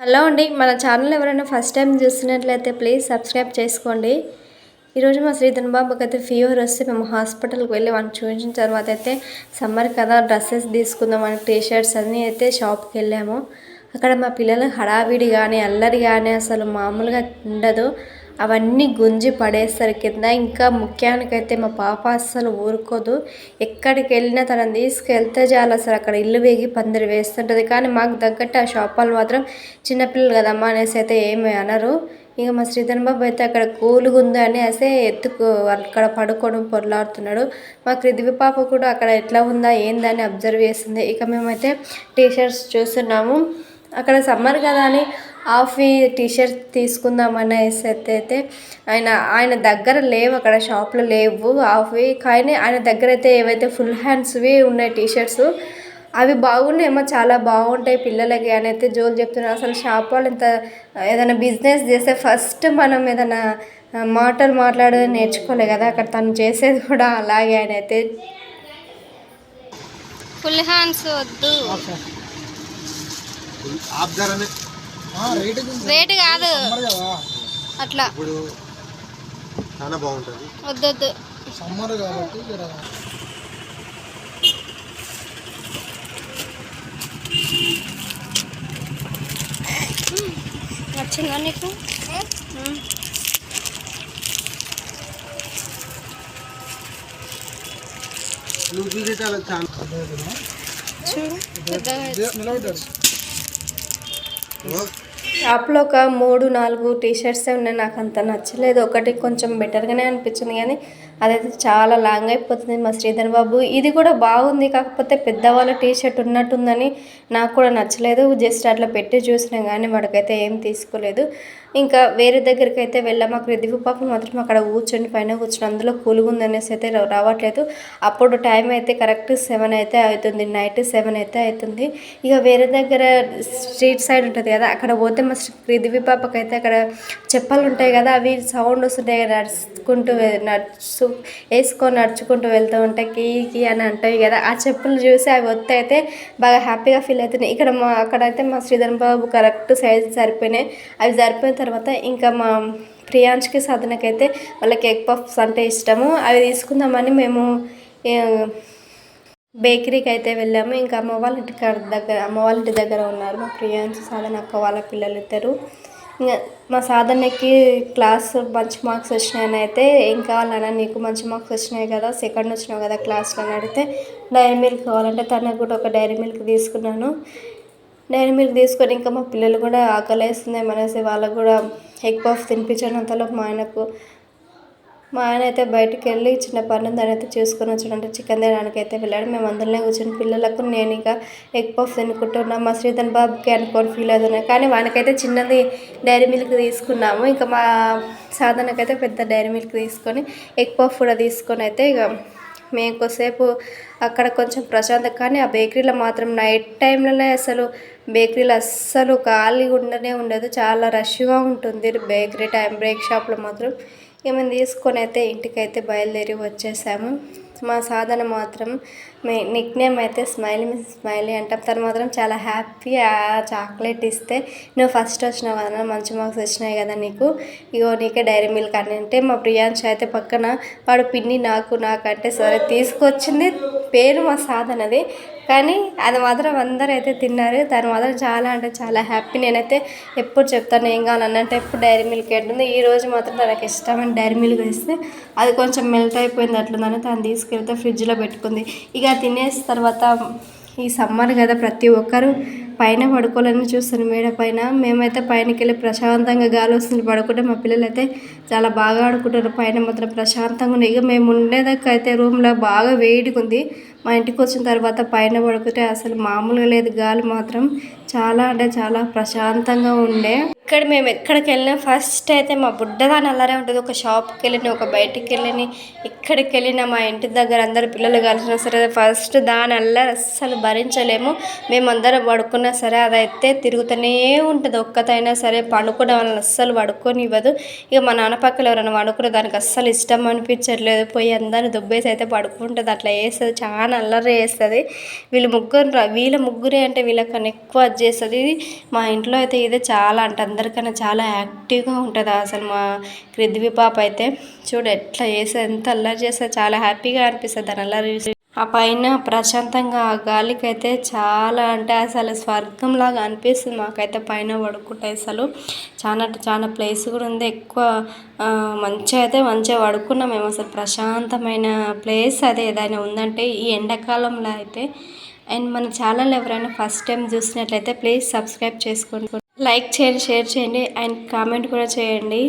Hello అండి మన channel ఎవరైనా ఫస్ట్ టైం చూస్తున్నట్లయితే ప్లీజ్ సబ్స్క్రైబ్ చేసుకోండి. ఈరోజు మా శ్రీధన్ బాబుకి అయితే ఫీవర్ వస్తే మేము హాస్పిటల్కి వెళ్ళి వాళ్ళని చూపించిన తర్వాత అయితే సమ్మర్ కదా డ్రెస్సెస్ తీసుకుందామని టీ షర్ట్స్ అన్నీ అయితే షాప్కి వెళ్ళాము. అక్కడ మా పిల్లలు హడావిడి కానీ అల్లరి కానీ అసలు మామూలుగా ఉండదు. అవన్నీ గుంజి పడేస్తారు కింద ఇంకా ముఖ్యానికైతే మా పాప అస్సలు ఊరుకోదు. ఎక్కడికి వెళ్ళినా తనని తీసుకెళ్తే చాలు అసలు అక్కడ ఇల్లు వేగి పందిరి వేస్తుంటుంది. కానీ మాకు తగ్గట్టు ఆ షాప్ వాళ్ళు మాత్రం చిన్నపిల్లలు కదమ్మా అనేసి అయితే ఏమి అనరు. ఇక మా శ్రీధర్ బాబు అయితే అక్కడ కూలుగా ఉంది అనేసి ఎత్తుకు అక్కడ పడుకోవడం పొరలాడుతున్నాడు. మా క్రిదివి పాప కూడా అక్కడ ఎట్లా ఉందా ఏందని అబ్జర్వ్ చేస్తుంది. ఇక మేమైతే టీ షర్ట్స్ చూస్తున్నాము. అక్కడ సమ్మర్ కదా అని హాఫ్ టీషర్ట్ తీసుకుందాం అనేసి అయితే ఆయన ఆయన దగ్గర లేవు అక్కడ షాప్లో లేవు హాఫ్వి కానీ ఆయన దగ్గర అయితే ఏవైతే ఫుల్ హ్యాండ్స్వి ఉన్నాయి టీషర్ట్స్ అవి బాగున్నాయేమో చాలా బాగుంటాయి పిల్లలకి అని అయితే జోలు చెప్తున్నారు. అసలు షాప్ వాళ్ళు ఇంత ఏదైనా బిజినెస్ చేస్తే ఫస్ట్ మనం ఏదైనా మాటలు మాట్లాడేది నేర్చుకోలే కదా అక్కడ తను చేసేది కూడా అలాగే ఆయన అయితే. ఫుల్ హ్యాండ్స్ వద్దు. రేట్ రేట్ కాదు. కదా. అట్లా. ఇప్పుడు చాలా బాగుంటుంది. వద్దొద్దు. సమ్మర్ కాబట్టి నచ్చిందా నీకు. నువ్వు చూసే చాలా చాలా చూడు. పెద్దగా నిలబడ్డాడు షాప్లో ఒక మూడు నాలుగు టీ షర్ట్సే ఉన్నాయి. నాకు అంత నచ్చలేదు. ఒకటి కొంచెం బెటర్గానే అనిపించింది కానీ అదైతే చాలా లాంగ్ అయిపోతుంది మా శ్రీధర్ బాబు. ఇది కూడా బాగుంది. కాకపోతే పెద్దవాళ్ళ టీ షర్ట్ ఉన్నట్టుందని నాకు కూడా నచ్చలేదు. జస్ట్ అట్లా పెట్టి చూసినా కానీ వాడికైతే ఏం తీసుకోలేదు. ఇంకా వేరే దగ్గరికి అయితే వెళ్ళాము అక్కడ దివ్య పాప మాత్రం అక్కడ కూర్చొని పైన కూర్చొని అందులో కూలుగా ఉందనేసి అయితే రావట్లేదు. అప్పుడు టైం అయితే కరెక్ట్ సెవెన్ అయితే అవుతుంది నైట్ సెవెన్ అయితే అవుతుంది. ఇక వేరే దగ్గర స్ట్రీట్ సైడ్ ఉంటుంది కదా అక్కడ పోతే మా శ్రీ దివ్య పాపకి అయితే అక్కడ చెప్పలు ఉంటాయి కదా అవి సౌండ్ వస్తుంటాయి కదా నడుచుకుంటూ నడుచు వేసుకొని నడుచుకుంటూ వెళ్తూ ఉంటాయి కీ కీ అని అంటాయి కదా. ఆ చెప్పులు చూసి అవి వస్తే అయితే బాగా హ్యాపీగా ఫీల్ అవుతున్నాయి. ఇక్కడ మా అక్కడైతే మా శ్రీధర్ బాబు కరెక్ట్ సైజ్ సరిపోయినాయి. అవి సరిపోయిన తర్వాత ఇంకా మా ప్రియాంష్కి సాధనకైతే వాళ్ళకి ఎగ్ పఫ్స్ అంటే ఇష్టము. అవి తీసుకుందామని మేము బేకరీకి అయితే వెళ్ళాము. ఇంకా అమ్మ వాళ్ళ ఇంటి దగ్గర అమ్మ వాళ్ళ ఇంటి దగ్గర ఉన్నారు మా ప్రియాంశ సాధన అక్క వాళ్ళ పిల్లలు ఇద్దరు. ఇంకా మా సాధనకి క్లాస్ మంచి మార్క్స్ వచ్చినాయని అయితే ఏం కావాలన్నా నీకు మంచి మార్క్స్ వచ్చినాయి కదా సెకండ్ వచ్చినావు కదా క్లాస్లో అని అడిగితే డైరీ మిల్క్ కావాలంటే తనకు కూడా ఒక డైరీ మిల్క్ తీసుకున్నాను. డైరీ మిల్క్ తీసుకొని ఇంకా మా పిల్లలు కూడా ఆకలి వేస్తున్నాయి అనేసి వాళ్ళకు కూడా ఎగ్ పఫ్ తినిపించినంతలో మా ఆయనకు మా ఆయన అయితే బయటికి వెళ్ళి చిన్న పని దాని అయితే చేసుకొని వచ్చాడంటే చికెన్ తినడానికి అయితే వెళ్ళాడు. మేము అందరిలో కూర్చొని పిల్లలకు నేను ఇక ఎగ్ పఫ్ తినుకుంటున్నాం. మా శ్రీధన్ బాబుకి అనుకోని ఫీల్ అవుతున్నాయి. కానీ వానికైతే చిన్నది డైరీ మిల్క్ తీసుకున్నాము. ఇంకా మా సాధనకైతే పెద్ద డైరీ మిల్క్ తీసుకొని ఎగ్ పఫ్ కూడా తీసుకొని అయితే ఇక మేము కొద్దిసేపు అక్కడ కొంచెం ప్రశాంతం కానీ ఆ బేకరీలో మాత్రం నైట్ టైంలోనే అసలు బేకరీలు అస్సలు ఖాళీగా ఉండనే ఉండదు. చాలా రష్గా ఉంటుంది బేకరీ టైం బ్రేక్ షాప్లో మాత్రం. ఏమైనా తీసుకొని అయితే ఇంటికైతే బయలుదేరి వచ్చేసాము. మా సాధన మాత్రం మీ నిక్ నేమ్ అయితే స్మైలీ మిస్ స్మైలీ అంటాం. తను మాత్రం చాలా హ్యాపీ ఆ చాక్లెట్ ఇస్తే నువ్వు ఫస్ట్ వచ్చినావు కదా మంచి మార్క్స్ వచ్చినాయి కదా నీకు. ఇగో నీకే డైరీ మిల్క్ అని అంటే మా ప్రియాంశ అయితే పక్కన వాడు పిన్ని నాకు నాకంటే సరే తీసుకొచ్చింది పేరు మా సాధనది కానీ అది మాత్రం అందరూ అయితే తిన్నారు. దాని మాత్రం చాలా అంటే చాలా హ్యాపీ నేనైతే ఎప్పుడు చెప్తాను ఏం కావాలని అంటే ఎప్పుడు డైరీ మిల్క్ ఏంటుంది ఈ రోజు మాత్రం తనకు ఇష్టమైన డైరీ మిల్క్ వేస్తే అది కొంచెం మెల్ట్ అయిపోయింది అట్లుందని తను తీసుకెళ్తే ఫ్రిడ్జ్లో పెట్టుకుంది. ఇక తినేసి తర్వాత ఈ సమ్మర్ కదా ప్రతి ఒక్కరు పైన పడుకోవాలని చూస్తాను మేడ పైన. మేమైతే పైనకి వెళ్ళి ప్రశాంతంగా గాలి వస్తుంది. పడుకుంటే మా పిల్లలు అయితే చాలా బాగా ఆడుకుంటారు. పైన మాత్రం ప్రశాంతంగా ఉన్నాయి. ఇక మేము ఉండేదాకా అయితే రూమ్లో బాగా వేడిగా ఉంది. మా ఇంటికి వచ్చిన తర్వాత పైన పడుకుంటే అసలు మామూలుగా లేదు. గాలి మాత్రం చాలా అంటే చాలా ప్రశాంతంగా ఉండే. ఇక్కడ మేము ఎక్కడికి వెళ్ళినా ఫస్ట్ అయితే మా బుడ్డదాని అల్లరే ఉంటుంది. ఒక షాప్కి వెళ్ళిన ఒక బయటికి వెళ్ళిన ఎక్కడికి వెళ్ళినా మా ఇంటి దగ్గర అందరు పిల్లలు కలిసినా సరే ఫస్ట్ దాని అల్లరి అస్సలు భరించలేము. మేమందరం పడుకున్న సరే అదైతే తిరుగుతూనే ఉంటుంది. ఒక్కతైనా సరే పండుకోవడం వల్ల అస్సలు పడుకొని ఇవ్వదు ఇక మా నాన్న పక్కన ఎవరైనా పడుకున్న దానికి అస్సలు ఇష్టం అనిపించట్లేదు. పోయి అందరిని దుబ్బేసి అయితే పడుకుంటుంది. అట్లా వేస్తుంది చాలా అల్లరి వేస్తుంది వీళ్ళు ముగ్గురు వీళ్ళ ముగ్గురే అంటే వీళ్ళకన్నా ఎక్కువ అది చేస్తుంది. ఇది మా ఇంట్లో అయితే ఇదే చాలా అంటే అందరికన్నా చాలా యాక్టివ్గా ఉంటుంది అసలు మా క్రిద్వి పాప అయితే. చూడు ఎట్లా చేస్తుంది. ఎంత అల్లరి చేస్తుంది. చాలా హ్యాపీగా అనిపిస్తుంది. దాని అల్లరి ఆ పైన ప్రశాంతంగా ఆ గాలికైతే చాలా అంటే అసలు స్వర్గంలాగా అనిపిస్తుంది మాకైతే పైన పడుకుంటే అసలు. చాలా అంటే చాలా ప్లేస్ కూడా ఉంది. ఎక్కువ మంచిగా అయితే మంచిగా పడుకున్నాం మేము. అసలు ప్రశాంతమైన ప్లేస్ అదే ఏదైనా ఉందంటే ఈ ఎండాకాలంలో అయితే. అండ్ మన ఛానల్ ఎవరైనా ఫస్ట్ టైం చూసినట్లయితే ప్లీజ్ సబ్స్క్రైబ్ చేసుకోండి లైక్ చేయండి షేర్ చేయండి అండ్ కామెంట్ కూడా చేయండి.